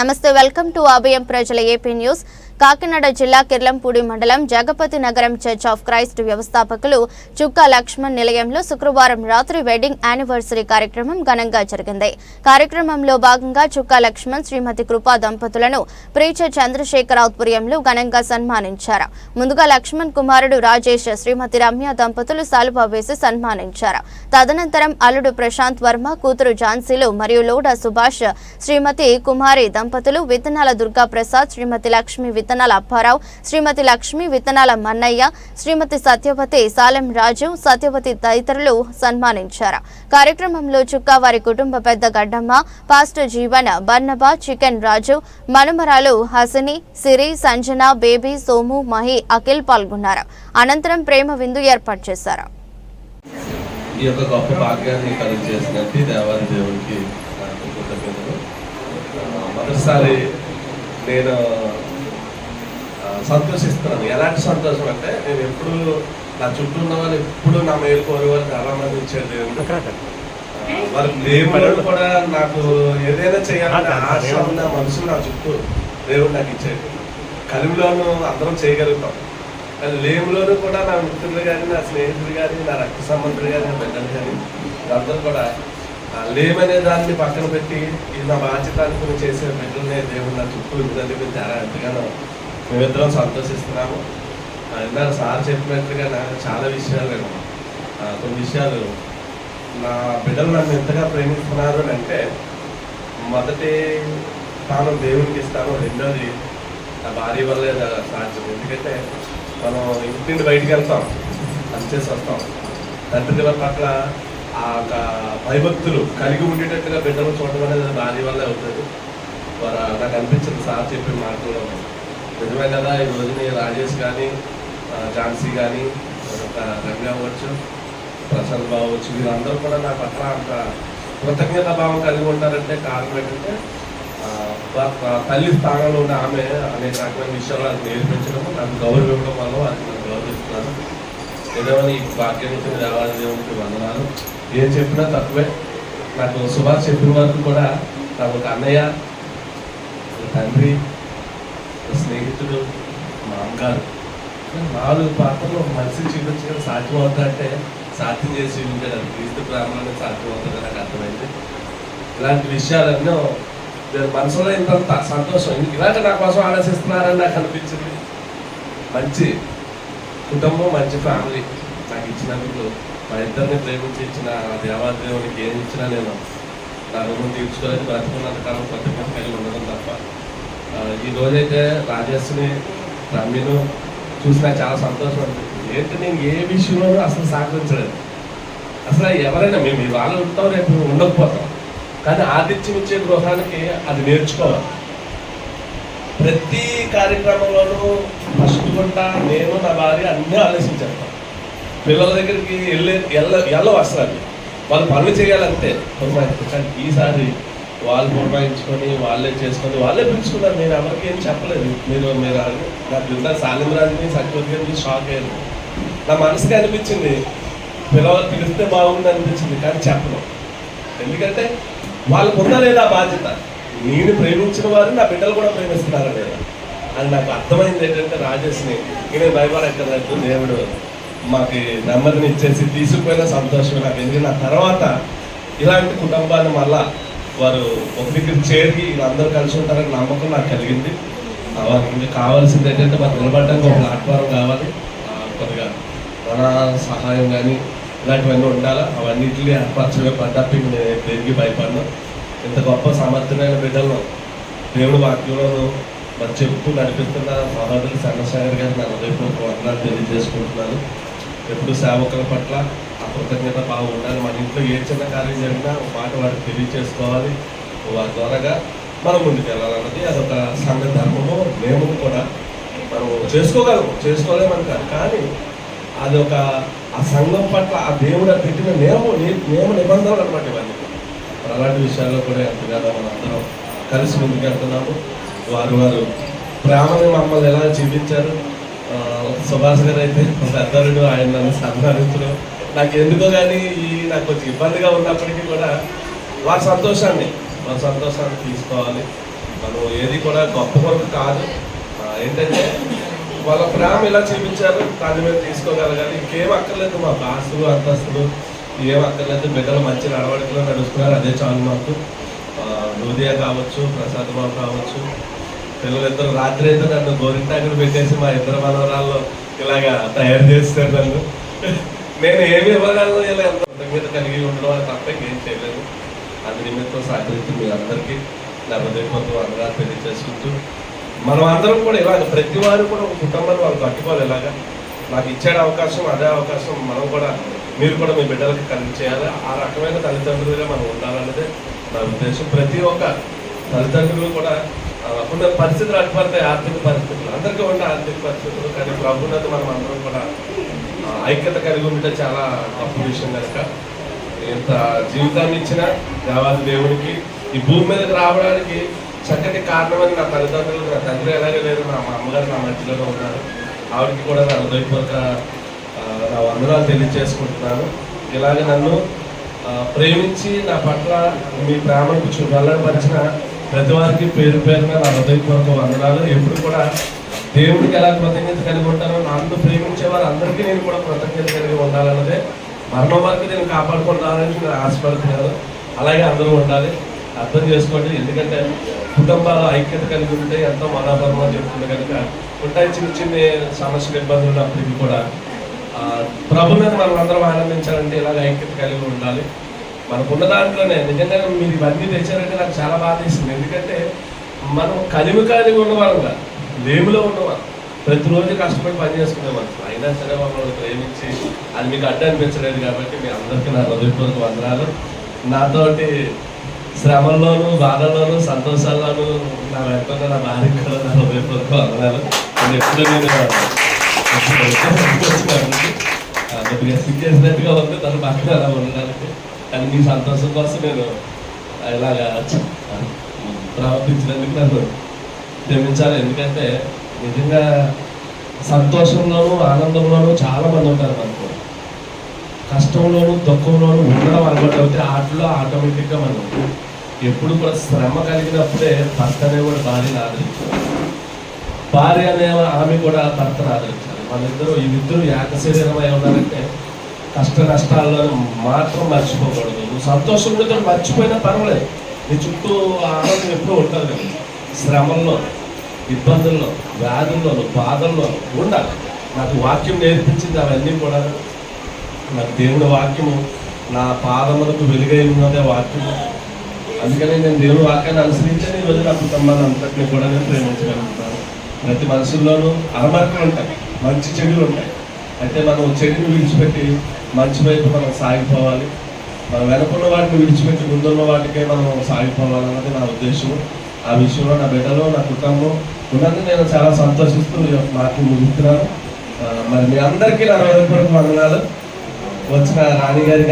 నమస్తే welcome to అభయం ప్రజల AP news. Kakinada జిల్లా కిర్లంపూడి మండలం జగపతి నగరం చర్చ్ ఆఫ్ క్రైస్ట్ వ్యవస్థాపకులు చుక్కా లక్ష్మణ్ నిలయంలో శుక్రవారం రాత్రి వెడ్డింగ్ యానివర్సరీ కార్యక్రమం ఘనంగా జరిగింది. కార్యక్రమంలో భాగంగా చుక్కా లక్ష్మణ్ శ్రీమతి కృపా దంపతులను ప్రీచర్ చంద్రశేఖర్ ఆధ్వర్యంలో ఘనంగా సన్మానించారు. ముందుగా లక్ష్మణ్ కుమారుడు రాజేష్ శ్రీమతి రమ్య దంపతులు సాలువా వేసి సన్మానించారు. తదనంతరం అల్లుడు ప్రశాంత్ వర్మ కూతురు ఝాన్సీలు మరియు లోడా సుభాష్ శ్రీమతి కుమారి దంపతులు విత్తనాల దుర్గా ప్రసాద్ శ్రీమతి లక్ష్మి విత్తనాల విత్తనాల అప్పారావు శ్రీమతి లక్ష్మి విత్తనాల మన్నయ్య శ్రీమతి సత్యవతి సాలెం రాజు సత్యవతి తదితరులు సన్మానించారు. కార్యక్రమంలో చుక్కా వారి కుటుంబ పెద్ద Gaddamma pastor Jeevan Barnaba chicken Raju మనుమరాలు Hasini Siri Sanjana baby Somu Mahi Akhil పాల్గొన్నారు. అనంతరం ప్రేమ విందు ఏర్పాటు చేశారు. ఈ యొక్క గొప్ప భాగ్యాన్ని కలుగు చేసినట్టు దేవాది దేవునికి కృతజ్ఞతలు. మొదటిసారి నేను సంతోషిస్తున్నాను. ఎలాంటి సంతోషం అంటే నేను ఎప్పుడు నా చుట్టూ ఉన్న వాళ్ళు ఎప్పుడు నా మేలు కోరేవారు చాలా మంది ఇచ్చారు దేవుడు. దేవుడు కూడా నాకు ఏదైనా చేయాలనే ఆశ ఉన్న మనుషులు నా చుట్టూ దేవుడు నాకు ఇచ్చాడు. కలిమిలోను అందరం చేయగలుగుతాం. కానీ లేములోను కూడా నా మిత్రులు కానీ నా స్నేహితులు కానీ నా రక్త సంబంధులు కానీ నా బిడ్డలు కానీ అందరూ కూడా లేమనే దాన్ని పక్కన పెట్టి ఇది నా బాధ్యత అనుకుని చేసే బిడ్డలనే దేవుడు నా చుట్టూ ఉందని చాలా ఎంతగానో మేమిద్దరం సంతోషిస్తున్నాము. ఇందాక సార్ చెప్పినట్లుగా నాకు చాలా విషయాలు నేను కొన్ని విషయాలు నా బిడ్డలు నన్ను ఎంతగా ప్రేమిస్తున్నారు అని అంటే మొదటి స్థానం దేవునికి ఇస్తాను రెండోది నా భార్య వల్లే సాధ్యం. ఎందుకంటే మనం ఇంటి నుండి బయటికి వెళ్తాం పనిచేసి వస్తాం. తండ్రి పట్ల ఆ ఒక భయభక్తులు కలిగి ఉండేటట్టుగా బిడ్డలు చూడడం అనేది భార్య వల్లే అవుతుంది. వారు నాకు అనిపించింది సార్ చెప్పిన మాటల్లో. నిజమే కదా ఈ రోజుని రాజేష్ కానీ ఝాన్సీ కానీ ఒక రమ్య అవ్వచ్చు ప్రసాద్ బాబు అవ్వచ్చు వీళ్ళందరూ కూడా నా పట్ల అంత కృతజ్ఞత భావం కలిగి ఉంటారంటే కారణం ఏంటంటే తల్లి స్థానంలో ఉన్న ఆమె అనేక రకమైన విషయాలు నాకు నేర్పించడం నాకు గౌరవం ఇవ్వడం వల్ల వారికి నేను గౌరవిస్తున్నాను ఏదేమైనా ఈ భాగ్యం ఇచ్చిన దేవాలయ వందనాలు. ఏం చెప్పినా తక్కువే. నాకు సుభాష్ చెప్పిన వరకు కూడా నాకు ఒక అన్నయ్య తండ్రి ఒక మిత్రుడు మా అమ్మగారు నాలుగు పాత్రలు ఒక మనిషి చూపించడం సాధ్యం అవుతుందంటే సాధ్యం చేసి చూపించాడు అది క్రీస్తు ప్రారంభంలో సాధ్యం అవుతుందని నాకు అర్థమైంది. ఇలాంటి విషయాలన్నో నేను మనసులో ఇంత సంతోషం. ఇలాంటి నా కోసం ఆలోచిస్తున్నారని నాకు అనిపించింది. మంచి కుటుంబం మంచి ఫ్యామిలీ నాకు ఇచ్చినందుకు మా ఇద్దరిని ప్రేమించి ఇచ్చిన ఆ దేవాదేవునికి ఏం ఇచ్చినా నేను నా రుణం తీర్చుకోవాలని బ్రతుకున్నంత కాలం కృతజ్ఞత కలిగి ఉండడం తప్ప ఈ రోజైతే రాజేష్ని రమ్యను చూసినా చాలా సంతోషం అనిపించింది ఏంటి నేను ఏ విషయంలోనూ అసలు సహకరించలేదు. అసలు ఎవరైనా మేము ఇవాళ ఉంటాం రేపు ఉండకపోతాం. కానీ ఆతిథ్యం ఇచ్చే గృహానికి అది నేర్చుకోవాలి. ప్రతి కార్యక్రమంలోనూ ఫస్ట్ గుంట నేను నా భార్య అన్నీ ఆలోచించాను పిల్లల దగ్గరికి వెళ్ళే వెళ్ళ వెళ్ళవు అసలు అది వాళ్ళు పనులు చేయాలంతే. ఈసారి వాళ్ళు పురమాయించుకొని వాళ్ళే చేసుకొని వాళ్ళే పిలుచుకున్నారు నేను ఎవరికి ఏం చెప్పలేదు. మీరు మీరు నా నాకు సాలింద్రాన్ని సత్యవతి షాక్ అయ్యాను నా మనసుకి అనిపించింది. పిలవ పిలిస్తే బాగుంది అనిపించింది కానీ చెప్పను. ఎందుకంటే వాళ్ళకు ఉందా లేదా బాధ్యత? నేను ప్రేమించిన వారు నా బిడ్డలు కూడా ప్రేమిస్తున్నారు లేదా? అని నాకు అర్థమైంది ఏంటంటే రాజేష్ని. నేను భయపడక్కర్లేదు దేవుడు మాకు నెమ్మదిని ఇచ్చేసి తీసుకుపోయిన సంతోషం నాకు. ఎందుకంటే నా తర్వాత ఇలాంటి కుటుంబాన్ని మళ్ళా వారు ఒక దగ్గర చేరి అందరూ కలిసి ఉంటారని నమ్మకం నాకు కలిగింది. వారికి ఇంకా కావాల్సింది ఏంటంటే మాకు నిలబడడానికి ఒక ప్లాట్ఫారం కావాలి. కొద్దిగా మన సహాయం కానీ ఇలాంటివన్నీ ఉండాలా? అవన్నిటిని ఏర్పరచడమే పడ్డప్ప నేను దేనికి భయపడను. ఇంత గొప్ప సమర్థమైన బిడ్డలను దేవుడు వాక్యంలో మరి చెప్తూ నడిపిస్తున్న సహోదరులు చంద్రశేఖర్ గారు నా హృదయపూర్వక వందనాలు తెలియజేసుకుంటున్నాను. ఎప్పుడు సేవకుల పట్ల కృతజ్ఞత బాగా ఉండాలి. మన ఇంట్లో ఏ చిన్న కార్యం జరిగినా ఒక మాట వారికి తెలియచేసుకోవాలి. వారి ద్వారాగా మనం ముందుకెళ్ళాలన్నది అదొక సంఘ ధర్మము. నియమం కూడా మనం చేసుకోగలము. చేసుకోలేమని కాదు. కానీ అది ఒక ఆ సంఘం పట్ల ఆ దేవుడు పెట్టిన నియమ నియమ నిబంధనలు అనమాట ఇవన్నీ. మరి అలాంటి విషయాల్లో కూడా ఎంతగానో మనం అందరం కలిసి ముందుకెళ్తున్నాము వారు వారు ప్రేమని మమ్మల్ని ఎలా జీవించారు? సుభాష్ గారు అయితే పెద్దరుడు ఆయన నన్ను సన్మానించడం నాకు ఎందుకో కానీ ఈ నాకు కొంచెం ఇబ్బందిగా ఉన్నప్పటికీ కూడా వారి సంతోషాన్ని మన సంతోషాన్ని తీసుకోవాలి. మనం ఏది కూడా గొప్ప కొరకు కాదు. ఏంటంటే వాళ్ళ ప్రేమ ఇలా చూపించారు దాని మీద తీసుకోగలగాలి ఇంకేం అక్కర్లేదు మా బాసులు అంతస్తులు ఏం అక్కర్లేదు. బిడ్డలు మంచి నడవడికలో నడుస్తున్నారు అదే చాలు మాకు. ఆ, కావచ్చు ప్రసాద్ బాబు కావచ్చు. పిల్లలిద్దరు రాత్రి అయితే నన్ను గోరింటాకులు పెట్టేసి మా ఇద్దరు మనవరాల్లో ఇలాగా తయారు చేస్తారు నన్ను. నేను ఏమి ఇవ్వగలను ఇలా ఎంత మీద కలిగి ఉండడం అని తప్ప ఇంకేం చేయలేదు. అందు నిమిత్తం సహకరించి మీ అందరికీ నా హృదయపూర్వక అందరూ తెలియజేసుకుంటూ మనం అందరం కూడా ఇలాగ ప్రతి వారు కూడా ఒక కుటుంబాన్ని వాళ్ళు కట్టుకోవాలి ఇలాగా. నాకు ఇచ్చాడు అవకాశం అదే అవకాశం మనం కూడా మీరు కూడా మీ బిడ్డలకి కలిగి చేయాలి. ఆ రకమైన తల్లిదండ్రులుగా మనం ఉండాలన్నదే నా ఉద్దేశం. ప్రతి ఒక్క తల్లిదండ్రులు కూడా ఉన్న పరిస్థితులు అడ్డుపడతాయి ఆర్థిక పరిస్థితులు అందరికీ ఉండే ఆర్థిక పరిస్థితులు కానీ ప్రభుత్వం మనం అందరం కూడా ఐక్యత కలిగి ఉంటే చాలా గొప్ప విషయం కనుక. ఇంత జీవితాన్ని ఇచ్చిన దేవాది దేవుడికి ఈ భూమి మీదకి రావడానికి చక్కటి కారణమని నా తల్లిదండ్రులు నా తండ్రి ఎలాగే లేదు నా మా అమ్మగారు నా మధ్యలోనే ఉన్నారు. ఆవిడకి కూడా నా హృదయపూర్వక నా వందనాలు తెలియజేసుకుంటున్నాను. ఇలాగే నన్ను ప్రేమించి నా పట్ల మీ ప్రేమకు చూ వెల్లడిపరిచిన ప్రతి వారికి పేరు పేరున నా హృదయపూర్వక వందనాలు. ఎప్పుడు కూడా దేవుడికి ఎలా కృతజ్ఞత కలిగి ఉంటానో నన్ను ప్రేమించే వారు అందరికీ నేను కూడా కృతజ్ఞత కలిగి ఉండాలన్నదే మరణం వరకు నేను కాపాడుకుంటానని నేను ఆశపడుతున్నాను అలాగే అందరూ ఉండాలి. అర్థం చేసుకోండి. ఎందుకంటే కుటుంబాల ఐక్యత కలిగి ఉంటే ఎంతో మనోభర్మం చెప్తుంది కనుక ఉంటాయి. చిన్న చిన్న సమస్యలు ఇబ్బందులు ఉన్నప్పటికీ కూడా ప్రభు మీద మనం అందరం ఆనందించాలంటే ఇలాగ ఐక్యత కలిగి ఉండాలి. మనకున్న దాంట్లోనే నిజంగా మీరు ఇవన్నీ తెచ్చారంటే నాకు చాలా బాధ ఇస్తుంది ఎందుకంటే మనం కలిమి కలిగి ఉన్నవాళ్ళంగా లేములో ఉన్నవారు. ప్రతిరోజు కష్టపడి పని చేసుకునే మనుషులు అయినా సరే మమ్మల్ని ప్రేమించి అది మీకు అడ్డు అనిపించలేదు కాబట్టి మీ అందరికీ నా హృదయపూర్వక వందనాలు. నాతోటి శ్రమల్లోనూ బాధల్లోనూ సంతోషాల్లోనూ నా వెంటనే నా భార్య కూడా నా హృదయపూర్వక వందనాలు. నేను ఎప్పుడు నేను ఆ, కొద్దిగా సిగ్గేసినట్టుగా ఉంది. తను పక్కన అలా ఉండడానికి. కానీ మీ సంతోషం కోసం నేను ఇలాగా ప్రవర్తించినందుకు నన్ను ప్రేమించాలి ఎందుకంటే నిజంగా సంతోషంలోనూ ఆనందంలోనూ చాలా మంది ఉంటారు మనకు. కష్టంలోనూ దుఃఖంలోనూ ఉండడం అలవాటు అవుతే ఆటలో ఆటోమేటిక్గా మనం ఎప్పుడు కూడా శ్రమ కలిగినప్పుడే భర్త కూడా భార్యను ఆదరించాలి. భార్య అనే ఆమె కూడా భర్తను ఆదరించాలి. వాళ్ళిద్దరూ ఈ ఏక శరీరమై ఉన్నారంటే కష్ట నష్టాల్లో మాత్రం మర్చిపోకూడదు. నువ్వు కూడా మర్చిపోయినా పర్వాలేదు. నీ చుట్టూ ఆనందం ఎప్పుడూ ఉంటుంది కదా. శ్రమల్లో ఇబ్బందుల్లో వ్యాధుల్లోనూ బాధల్లోనూ ఉండాలి. నాకు వాక్యం నేర్పించింది అవన్నీ కూడా. నాకు దేవుడి వాక్యము నా పాదములకు వెలుగై ఉన్నదే వాక్యము. అందుకని నేను దేవుడి వాక్యాన్ని అనుసరించి ఈ రోజు నా కుటుంబాన్ని అంతటిని కూడా నేను ప్రేమించగలుగుతాను. ప్రతి మనుషుల్లోనూ అరమరకలు ఉంటాయి మంచి చెడులు ఉంటాయి. అయితే మనం చెడుని విడిచిపెట్టి మంచి వైపు మనం సాగిపోవాలి. మనం వెనుకున్న వాటిని విడిచిపెట్టి ముందున్న వాటికే మనం సాగిపోవాలన్నది నా ఉద్దేశం ఆ విషయంలో నా బిడ్డలు నా కుటుంబం ఉన్నందుకు నేను చాలా సంతోషిస్తూ మాకు ముగిస్తున్నాను. మరి మీ అందరికీ నా హృదయపూర్వక వందనాలు. వచ్చిన రాణి గారి